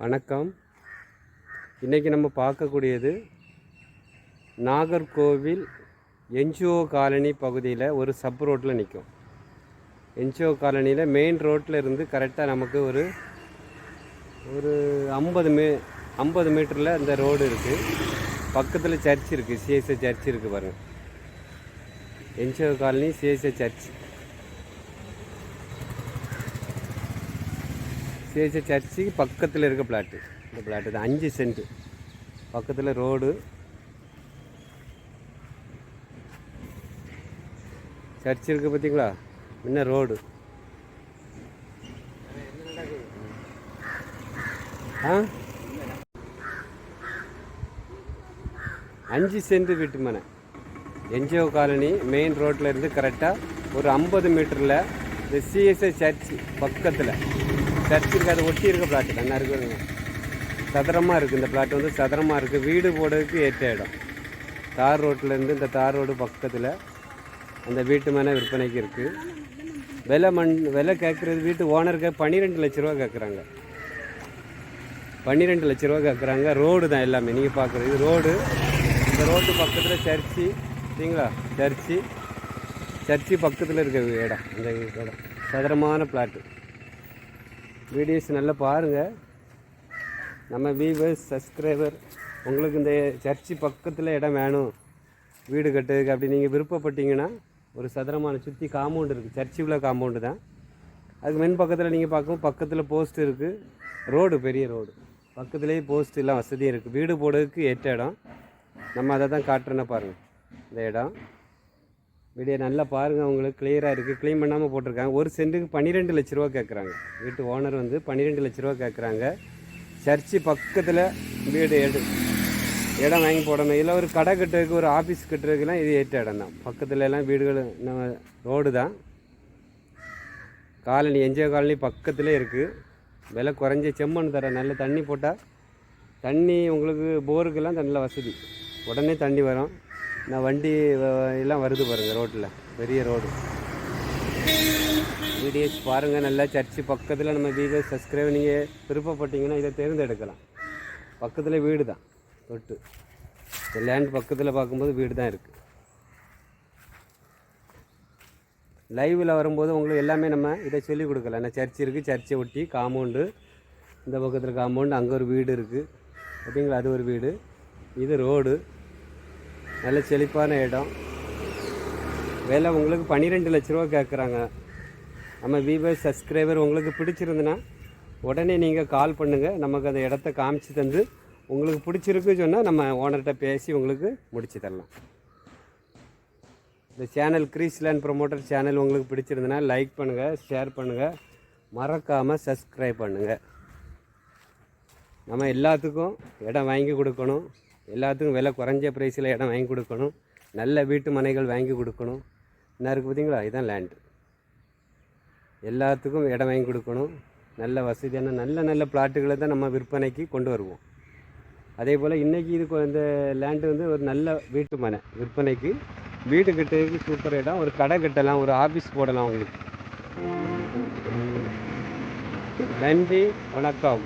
வணக்கம். இன்றைக்கி நம்ம பார்க்கக்கூடியது நாகர்கோவில் என்ஜிஓ காலனி பகுதியில் ஒரு சப் ரோட்டில் நிற்கும் என்ஜிஓ காலனியில் மெயின் ரோட்டில் இருந்து கரெக்டாக நமக்கு ஒரு ஒரு ஐம்பது மீ ஐம்பது மீட்டரில் இந்த ரோடு இருக்குது பக்கத்தில் சர்ச் இருக்குது சிஎஸ்ஐ சர்ச் இருக்குது பாருங்கள் NGO colony CSI church CSI சர்ச்சுக்கு பக்கத்தில் இருக்க பிளாட்டு. இந்த பிளாட்டு தான். அஞ்சு சென்ட். பக்கத்தில் ரோடு. சர்ச் இருக்குது பார்த்தீங்களா முன்ன ரோடு. ஆ? அஞ்சு சென்ட் வீட்டு மனை. என்ஜிஓ காலனி மெயின் ரோட்டில் இருந்து கரெக்டாக ஒரு ஐம்பது மீட்டரில் இந்த சிஎஸ்ஐ சர்ச் பக்கத்தில். சர்ச் இருக்குது அதை ஒட்டி இருக்க பிளாட்டு நல்லா இருக்குங்க சதுரமாக இருக்குது இந்த பிளாட் வந்து சதுரமாக இருக்குது வீடு போடுறதுக்கு ஏற்ற இடம். தார் ரோட்லேருந்து இந்த தார் ரோடு பக்கத்தில் அந்த வீட்டு மேலே விற்பனைக்கு இருக்குது விலை மண் விலை கேட்குறது வீட்டு ஓனருக்கு பன்னிரெண்டு லட்ச ரூபா கேட்குறாங்க பன்னிரெண்டு லட்ச ரூபா கேட்குறாங்க ரோடு தான் எல்லாமே. நீங்கள் பார்க்குறது இது ரோடு. இந்த ரோட்டு பக்கத்தில் சர்ச்சு. சரிங்களா? சர்ச்சி. சர்ச்சி பக்கத்தில் இருக்க இடம். இந்த இடம். சதுரமான பிளாட்டு வீடியோஸ் நல்லா பாருங்கள் நம்ம வியூவர்ஸ் சப்ஸ்கிரைபர் உங்களுக்கு இந்த சர்ச்சு பக்கத்தில் இடம் வேணும். வீடு கட்டுறதுக்கு அப்படி நீங்கள் விருப்பப்பட்டீங்கன்னா ஒரு சதுரமான சுற்றி காம்பவுண்ட் இருக்குது சர்ச்சு உள்ள காம்பவுண்டு தான். அதுக்கு மென் பக்கத்தில் நீங்கள் பார்க்கும் பக்கத்தில் போஸ்ட் இருக்குது ரோடு பெரிய ரோடு பக்கத்துலேயே போஸ்ட் எல்லாம் வசதியும் இருக்குது வீடு போடுறதுக்கு ஏற்ற இடம். நம்ம அதை தான் காட்டுறேன்னா பாருங்கள் இந்த இடம். வீடியோ நல்லா பாருங்கள் உங்களுக்கு கிளியராக இருக்குது க்ளீன் பண்ணாமல் போட்டிருக்காங்க. ஒரு சென்ட்டுக்கு பன்னிரெண்டு லட்ச ரூபா கேட்குறாங்க வீட்டு ஓனர் வந்து பன்னிரெண்டு லட்ச ரூபா கேட்குறாங்க சர்ச்சு பக்கத்தில் வீடு எடு இடம் வாங்கி போடணும். இல்லை ஒரு கடை கட்டுறதுக்கு ஒரு ஆஃபீஸ் கட்டுறதுக்குலாம் இது ஏற்ற இடம் தான். பக்கத்துல எல்லாம் வீடுகள் நம்ம ரோடு தான். காலனி என்ஜிஓ காலனி பக்கத்திலே இருக்குது விலை குறைஞ்ச செம்மண் தர நல்ல தண்ணி போட்டால் தண்ணி உங்களுக்கு போருக்கெல்லாம் நல்ல வசதி. உடனே தண்ணி வரும். நான் வண்டி எல்லாம் வருது பாருங்கள் ரோட்டில் பெரிய ரோடு. வீடியோஸ் பாருங்கள் நல்லா சர்ச்சு. பக்கத்தில் நம்ம வீடியோ சப்ஸ்கிரைப் நீங்கள் விருப்பப்பட்டீங்கன்னா இதை தேர்ந்தெடுக்கலாம். பக்கத்தில் வீடு தான் தொட்டு. இந்த லேண்ட் பக்கத்தில் பார்க்கும்போது வீடு தான் இருக்குது லைவில் வரும்போது உங்களுக்கு எல்லாமே நம்ம இதை சொல்லிக் கொடுக்கலாம். ஏன்னா சர்ச் இருக்குது சர்ச்சை ஒட்டி காம்பவுண்டு இந்த பக்கத்தில் காம்பவுண்டு அங்கே ஒரு வீடு இருக்குது பார்த்தீங்களா அது ஒரு வீடு. இது ரோடு நல்ல செழிப்பான இடம். விலை உங்களுக்கு பன்னிரெண்டு லட்ச ரூபா கேட்குறாங்க நம்ம விபர் சப்ஸ்கிரைபர் உங்களுக்கு பிடிச்சிருந்துன்னா உடனே நீங்கள் கால் பண்ணுங்கள் நமக்கு அந்த இடத்த காமிச்சு தந்து உங்களுக்கு பிடிச்சிருக்கு சொன்னால் நம்ம ஓனர்கிட்ட பேசி உங்களுக்கு முடிச்சு தரலாம். இந்த சேனல் கிரீஸ்லேண்ட் ப்ரொமோட்டர் சேனல் உங்களுக்கு பிடிச்சிருந்துன்னா லைக் பண்ணுங்கள் ஷேர் பண்ணுங்கள் மறக்காமல் சப்ஸ்கிரைப் பண்ணுங்கள் நம்ம எல்லாத்துக்கும் இடம் வாங்கி கொடுக்கணும். எல்லாத்துக்கும் விலை குறைஞ்ச ப்ரைஸில் இடம் வாங்கி கொடுக்கணும். நல்ல வீட்டு மனைகள் வாங்கி கொடுக்கணும். என்ன இருக்குது பார்த்தீங்களா? இதுதான் லேண்டு எல்லாத்துக்கும் இடம் வாங்கி கொடுக்கணும். நல்ல வசதியான நல்ல நல்ல பிளாட்டுகளை தான் நம்ம விற்பனைக்கு கொண்டு வருவோம். அதே போல் இன்றைக்கி இது இந்த லேண்டு வந்து ஒரு நல்ல வீட்டு மனை விற்பனைக்கு வீடு கட்டுறதுக்கு சூப்பர் இடம் ஒரு கடை கட்டலாம் ஒரு ஆஃபீஸ் போடலாம் உங்களுக்கு. நன்றி வணக்கம்.